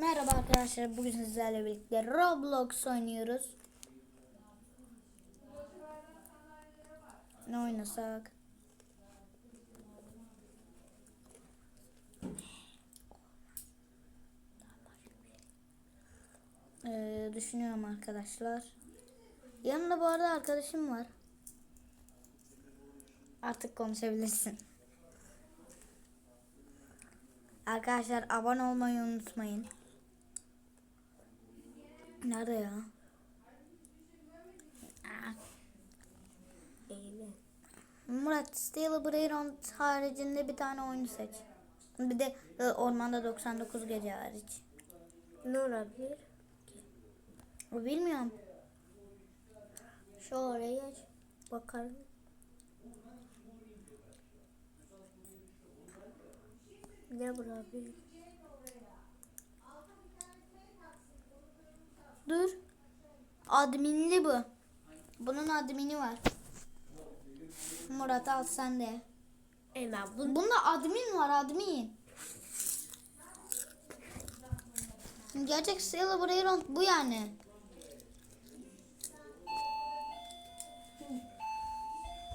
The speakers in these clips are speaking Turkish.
Merhaba arkadaşlar. Bugün sizlerle birlikte Roblox oynuyoruz. Ne oynasak? Ee, düşünüyorum arkadaşlar. Yanımda bu arada arkadaşım var. Artık konuşabilirsin. Arkadaşlar abone olmayı unutmayın. Nerede ya? Murat Steel Brain haricinde bir tane oyunu seç. Bir de e, Ormanda 99 Gece hariç. Ne olabilir? O bilmiyorum. Şu oraya bakalım. Ne olabilir? Dur. Adminli bu. Bunun admini var. Murat al sen de. Hemen bu Bunda admin var admin. Gerçek Celebration bu yani.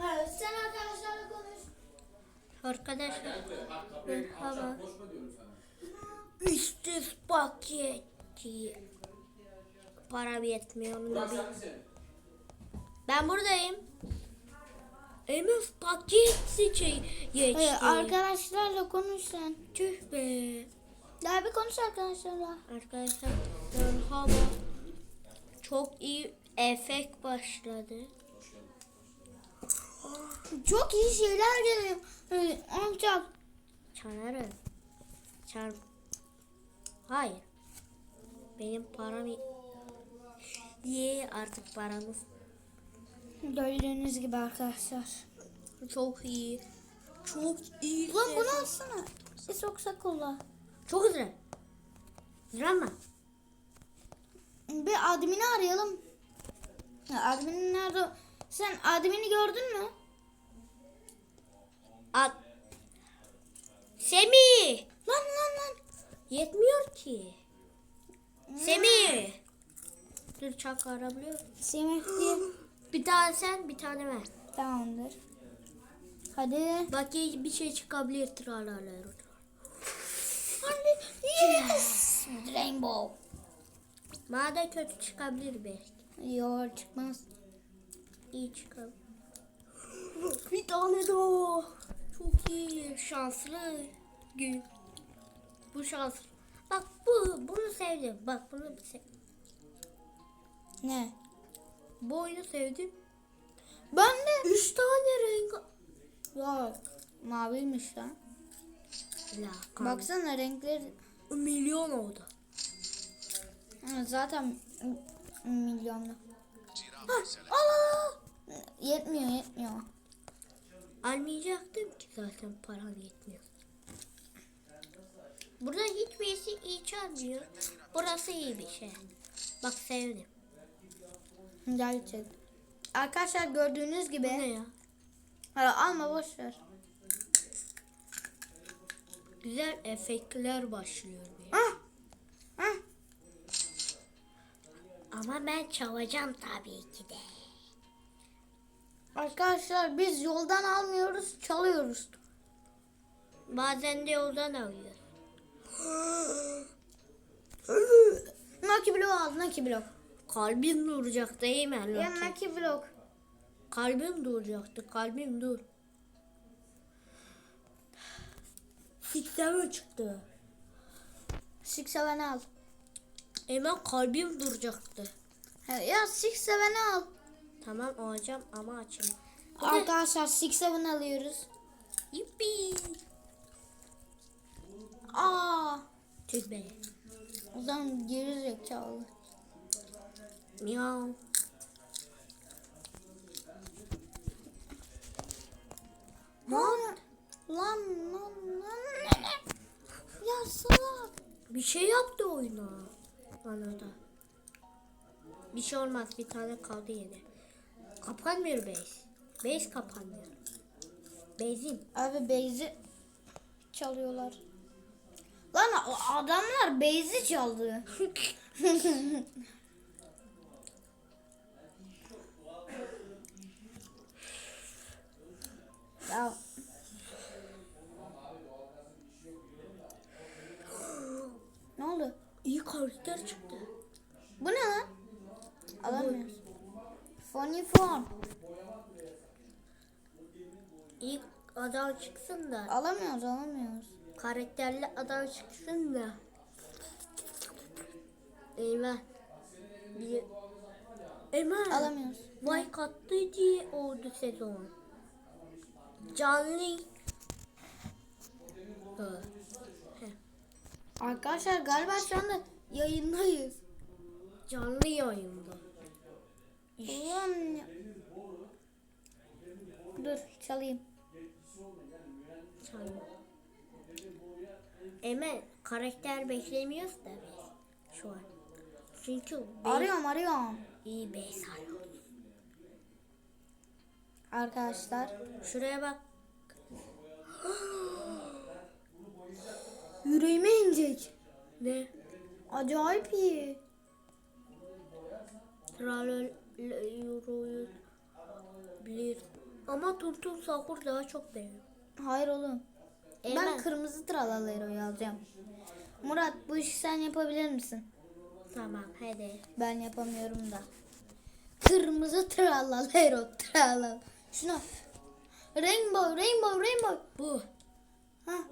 Evet, sen arkadaşlarla konuş. arkadaşlar merhaba. Üstü paketi. Param yetmiyor onu da bir. Ben buradayım. MF paketi şey geçti. Evet, arkadaşlarla konuş sen. Tüh be. Daha bir konuş arkadaşlarla. Arkadaşlar merhaba. Çok iyi efekt başladı. Çok iyi şeyler geliyor. Evet, amcam. Çararım. Çar. Hayır. Benim param y- Ye artık paramız. Gördüğünüz gibi arkadaşlar. Çok iyi. Çok iyi. Ulan bunu alsana. Bir soksa kola. Çok güzel. Drama. Bir admini arayalım. Ya nerede? Sen admini gördün mü? At. Semih. Lan lan lan. Yetmiyor ki. Semih. Dur çak arabiliyor. Semih. Bir tane sen bir tane ben. Tamamdır. Hadi. Bak bir şey çıkabilir. Tralalar. Hadi. Yes. Rainbow. Madem kötü çıkabilir belki. Yok çıkmaz. İyi çıkalım. Bir tane daha. Çok iyi. Şanslı gün. Bu şanslı. Bak bu bunu sevdim. Bak bunu se- Ne? bu oyunu sevdim. Ben de. Üç tane renk. Yok. Maviymiş lan. La, Baksana renkleri milyon oldu. Ha, zaten milyonlu. Ha, al al al. Yetmiyor yetmiyor. Almayacaktım ki zaten param yetmiyor. Burada hiçbirisi iyi çalmıyor. Burası iyi bir şey. Bak sevdim. Gerçek. Arkadaşlar gördüğünüz Bu gibi. ne ya? Ha, alma boş ver. Güzel efektler başlıyor. bir. Ah. Ah. Ama ben çalacağım tabii ki de. Arkadaşlar biz yoldan almıyoruz, çalıyoruz. Bazen de yoldan alıyor. Naki blok al, Naki blok. Kalbim duracak değil mi? Ya Loki? Naki blok. Kalbim duracaktı. Kalbim dur. Sikten çıktı? Six Seven'i al. Hemen kalbim duracaktı. Ha, Ya Six Seven'i al. Tamam alacağım ama açayım. Arkadaşlar Six Seven alıyoruz. Yippi. Aa. Tüh be. O zaman geri zekalı. Miau. Lan. Lan lan lan. Ya salak. Bir şey yaptı oyuna. Bana da. Bir şey olmaz. Bir tane kaldı yine. Kapanmıyor base. Base kapanmıyor. Base'in. Abi Beyzi çalıyorlar. Lan adamlar base'i çaldı. karakter çıktı. Bu ne lan? Alamıyoruz. Funny phone. İyi adam çıksın da. Alamıyoruz alamıyoruz. Karakterli adam çıksın da. Eyvah. Bir... Eyvah. Alamıyoruz. Vay kattı diye oldu sezon. Canlı. Arkadaşlar galiba şu anda yayındayız. Canlı yayında. Ulan. Dur çalayım. Canlı. Emel karakter beklemiyoruz da biz şu an. Çünkü Arıyorum arıyorum. iyi base. Arkadaşlar. Şuraya bak. Yüreğime inecek. Ne? Acayip iyi. Tralolyoruyu bilir. Ama Turtun Sakur daha çok beğeniyor. Hayır oğlum. Ben Eymen. kırmızı tralalayro'yu alacağım. Murat bu işi sen yapabilir misin? Tamam hadi. Ben yapamıyorum da. Kırmızı tralalayro tralal. Şunu. Rainbow, rainbow, rainbow. Bu. Hah.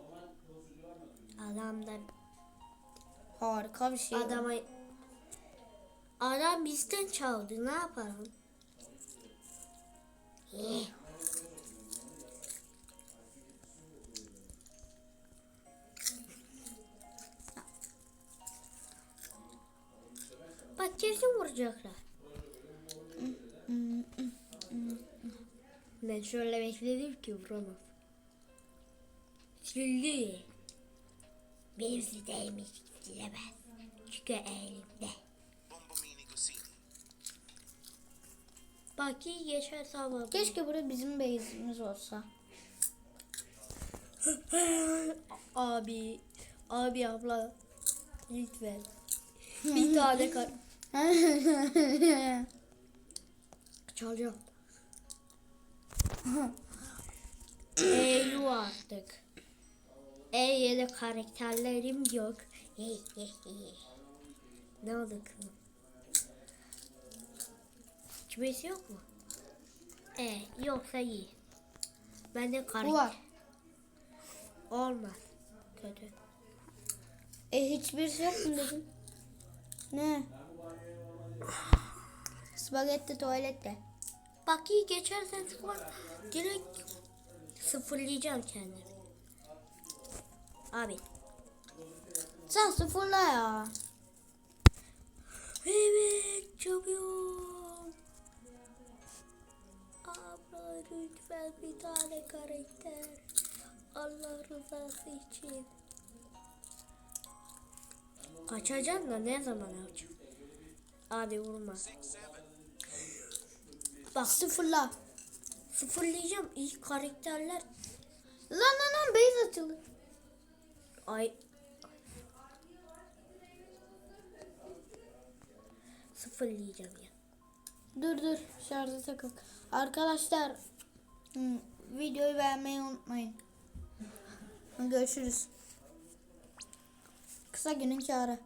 Adamdan Harika bir şey. adama Adam bizden çaldı. Ne yapalım? Bak kesin vuracaklar. Ben şöyle bekledim ki vuramaz. Sildi. Benim sildiğimi silemez. Çünkü elimde. Bombomini così. Bak iyi geçer sabah. Keşke burada bizim base'imiz olsa. Abi, abi abla lütfen. Bir tane kar. Çalacağım. Eylül artık. Eylül'de karakterlerim yok. Ne oldu kızım? Kümesi yok mu? E yoksa iyi. Ben de karakter. var. Olmaz. Kötü. E hiçbir şey yok mu dedim. Ne? Spagetti tuvalette. Bak iyi geçersen sıfır. Direkt sıfırlayacağım kendimi. Abi. Sen sıfırla ya. Evet çabuk. Abla lütfen bir tane karakter. Allah rızası için. Kaçacağım da ne zaman alacağım? Hadi vurma. Bak sıfırla. Sıfırlayacağım ilk karakterler. Lan lan lan base açıldı. Ay. Sıfırlayacağım ya. Dur dur şarja takıl. Arkadaşlar videoyu beğenmeyi unutmayın. Görüşürüz. Kısa günün kârı.